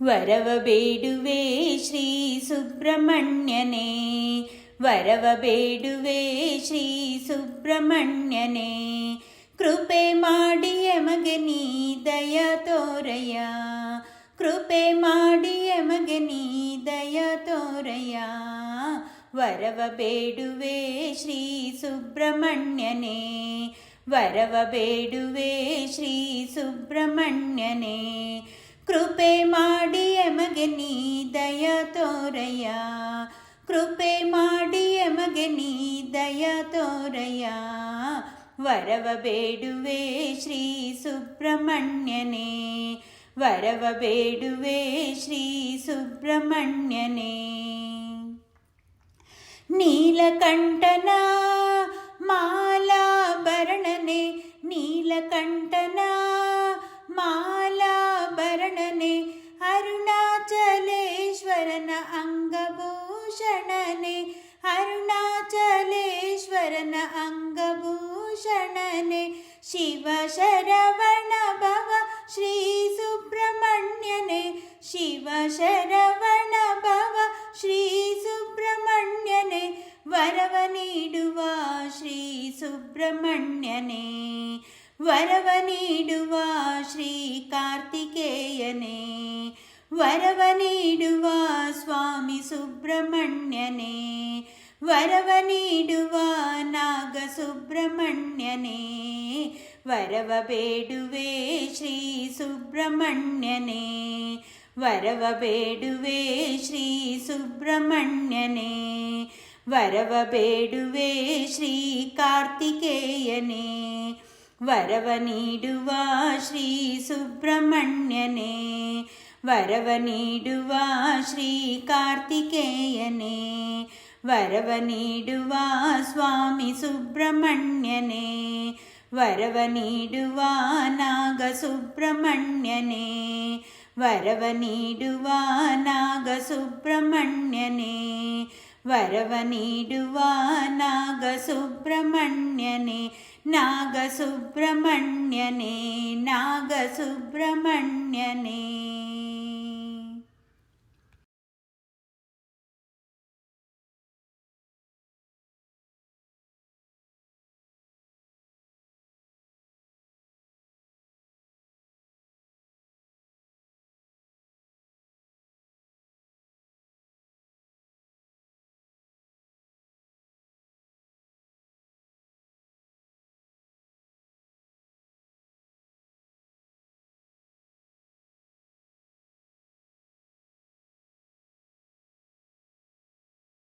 ವರವ ಬೇಡುವೆ ಶ್ರೀ ಸುಬ್ರಹ್ಮಣ್ಯನೇ ವರವ ಬೇಡುವೆ ಶ್ರೀ ಸುಬ್ರಹ್ಮಣ್ಯನೇ ಕೃಪೆ ಮಾಡಿ ಎಮಗೆ ನೀ ದಯ ತೋರಯ್ಯ ಕೃಪೆ ಮಾಡಿ ಎಮಗೆ ನೀ ದಯ ತೋರಯ್ಯ ವರವ ಬೇಡುವೆ ಶ್ರೀ ಸುಬ್ರಹ್ಮಣ್ಯನೇ ವರವ ಬೇಡುವೆ ಶ್ರೀ ಸುಬ್ರಹ್ಮಣ್ಯನೇ ಕೃಪೆ ಮಾಡಿ ಎಮಗೆ ನೀ ದಯ ತೋರಯ್ಯ ಕೃಪೆ ಮಾಡಿ ಎಮಗೆ ನೀ ದಯ ತೋರಯ್ಯ ವರವ ಬೇಡುವೆ ಶ್ರೀ ಸುಬ್ರಹ್ಮಣ್ಯನೇ ವರವ ಬೇಡುವೆ ಶ್ರೀ ಸುಬ್ರಹ್ಮಣ್ಯನೇ ನೀಲಕಂಠನ ಅರುಣಾಚಲೇಶ್ವರನ ಅಂಗಭೂಷಣನೆ ಶಿವ ಶರವಣ ಭವ ಶ್ರೀ ಸುಬ್ರಹ್ಮಣ್ಯನೆ. ಶಿವ ಶರವಣ ಭವ ಶ್ರೀ ಸುಬ್ರಹ್ಮಣ್ಯನೆ. ವರವ ನೀಡುವ ಶ್ರೀ ಸುಬ್ರಹ್ಮಣ್ಯನೇ. ವರವ ನೀಡುವ ಶ್ರೀ ಕಾರ್ತಿಕೇಯನೇ. ವರವ ನೀಡುವ ಸ್ವಾಮಿ ಸುಬ್ರಹ್ಮಣ್ಯನೇ. ವರವ ನೀಡುವ ನಾಗ ಸುಬ್ರಹ್ಮಣ್ಯನೇ ವರವ ಬೇಡುವೆ ಶ್ರೀ ಸುಬ್ರಹ್ಮಣ್ಯನೇ ವರವ ಬೇಡುವೆ ಶ್ರೀ ಸುಬ್ರಹ್ಮಣ್ಯನೇ ವರವ ಬೇಡುವೆ ಶ್ರೀ ಕಾರ್ತಿಕೇಯನೇ ವರವ ನೀಡುವ ಶ್ರೀ ಸುಬ್ರಹ್ಮಣ್ಯನೇ ವರವ ನೀಡುವ ಶ್ರೀ ಕಾರ್ತಿಕೇಯನೇ ವರವ ನೀಡುವ ಸ್ವಾಮಿ ಸುಬ್ರಹ್ಮಣ್ಯನೇ ವರವ ನೀಡುವ ನಾಗ ಸುಬ್ರಹ್ಮಣ್ಯನೇ ವರವ ನೀಡುವ ನಾಗ ಸುಬ್ರಹ್ಮಣ್ಯನೇ ವರವ ನೀಡುವ ನಾಗ ಸುಬ್ರಹ್ಮಣ್ಯನೇ ನಾಗ ಸುಬ್ರಹ್ಮಣ್ಯನೇ ನಾಗ ಸುಬ್ರಹ್ಮಣ್ಯನೇ